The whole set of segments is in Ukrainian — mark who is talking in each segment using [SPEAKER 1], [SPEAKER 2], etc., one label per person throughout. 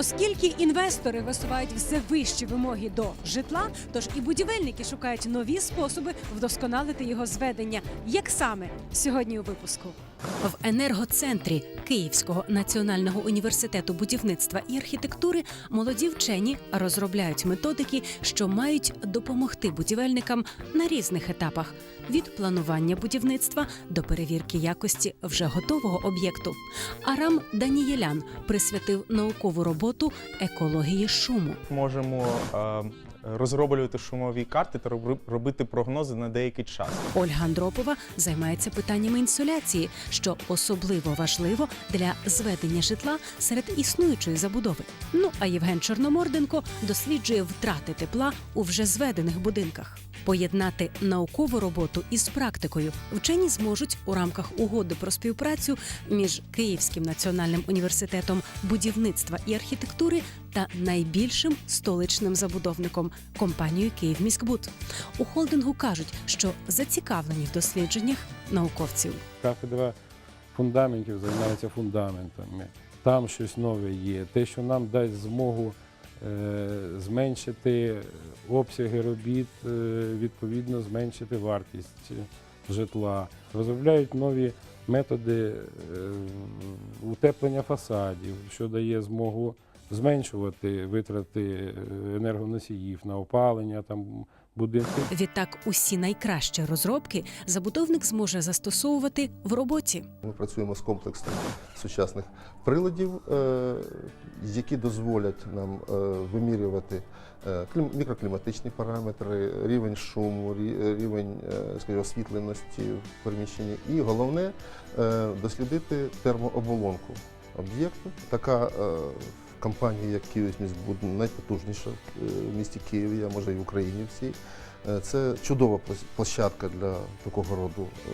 [SPEAKER 1] Оскільки інвестори висувають все вищі вимоги до житла, тож і будівельники шукають нові способи вдосконалити його зведення. Як саме сьогодні у випуску? В енергоцентрі Київського національного університету будівництва і архітектури молоді вчені розробляють методики, що мають допомогти будівельникам на різних етапах від планування будівництва до перевірки якості вже готового об'єкту. Арам Данієлян присвятив наукову роботу екології шуму.
[SPEAKER 2] Можемо е, розроблювати шумові карти та роб- робити прогнози на деякий час.
[SPEAKER 1] Ольга Андропова займається питаннями інсуляції, що особливо важливо для зведення житла серед існуючої забудови. Ну а Євген Чорноморденко досліджує втрати тепла у вже зведених будинках. Поєднати наукову роботу із практикою вчені зможуть у рамках угоди про співпрацю між Київським національним університетом будівництва і архітектури та найбільшим столичним забудовником компанією Київміськбуд. У холдингу кажуть, що зацікавлені в дослідженнях науковців.
[SPEAKER 3] Кафедра фундаментів займається фундаментами. Там щось нове є. Те, що нам дасть змогу зменшити обсяги робіт, е, відповідно зменшити вартість житла. Розробляють нові методи е, утеплення фасадів, що дає змогу зменшувати витрати е, енергоносіїв на опалення там будинків.
[SPEAKER 1] Відтак, усі найкращі розробки забудовник зможе застосовувати в роботі.
[SPEAKER 4] Ми працюємо з комплексом сучасних приладів, е, які дозволять нам е, вимірювати е, мікрокліматичні параметри, рівень шуму, рівень скажімо, освітленості в приміщенні. І головне дослідити термооболонку об'єкту. Така компанія, як Київміськбуд, найпотужніша е, в місті Києві, а може і в Україні всій. Е, Це чудова площадка для такого роду е,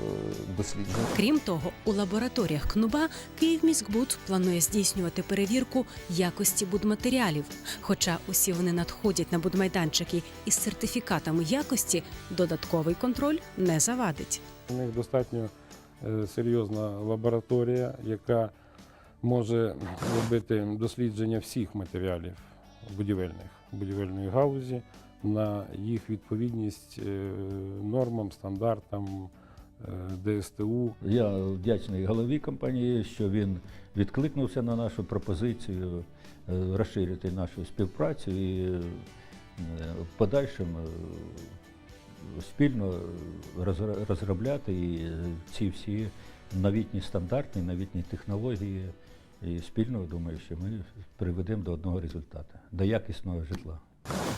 [SPEAKER 4] досліджень.
[SPEAKER 1] Крім того, у лабораторіях КНУБА Київміськбуд планує здійснювати перевірку якості будматеріалів. Хоча усі вони надходять на будмайданчики із сертифікатами якості, додатковий контроль не завадить.
[SPEAKER 3] У них достатньо серйозна лабораторія, яка може робити дослідження всіх матеріалів будівельних будівельної галузі на їх відповідність е, нормам, стандартам е, ДСТУ.
[SPEAKER 5] Я вдячний голові компанії, що він відкликнувся на нашу пропозицію е, розширити нашу співпрацю і в подальшому спільно розробляти ці всі новітні стандарти, новітні технології. І спільно думаю, що ми приведемо до одного результату до якісного житла.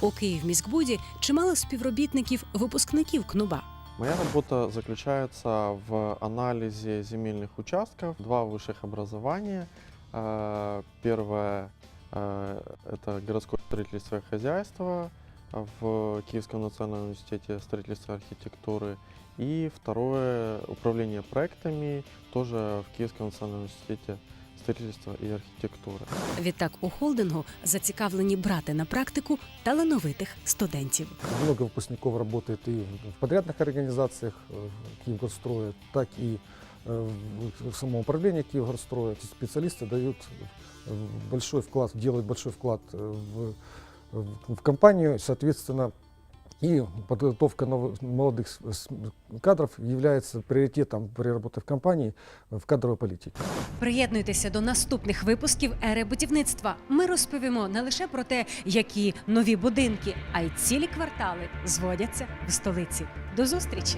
[SPEAKER 1] У Київміськбуді чимало співробітників випускників КНУБА.
[SPEAKER 6] Моя работа заключается в анализе земельных участков. Два высших образования. Э, Первое э, – это городское строительство и хозяйство в Киевском национальном университете строительства и архитектуры. И второе – управление проектами, тоже в Киевском национальном университете строительства и архитектуры.
[SPEAKER 1] Відтак у холдингу зацікавлені брати на практику талановитих студентів.
[SPEAKER 7] Много выпускников работает и в подрядных организациях э, Киевгорстроя, так и э, в самом управлении Киевгорстроя. Эти специалисты дают э, большой вклад, делают большой вклад э, в, в- компанию, соответственно, и подготовка новых, молодых кадров является приоритетом при работе в компании в кадровой политике.
[SPEAKER 1] Приєднуйтеся до наступних випусків ери будівництва. Ми розповімо не лише про те, які нові будинки, а й цілі квартали зводяться в столиці. До зустрічі!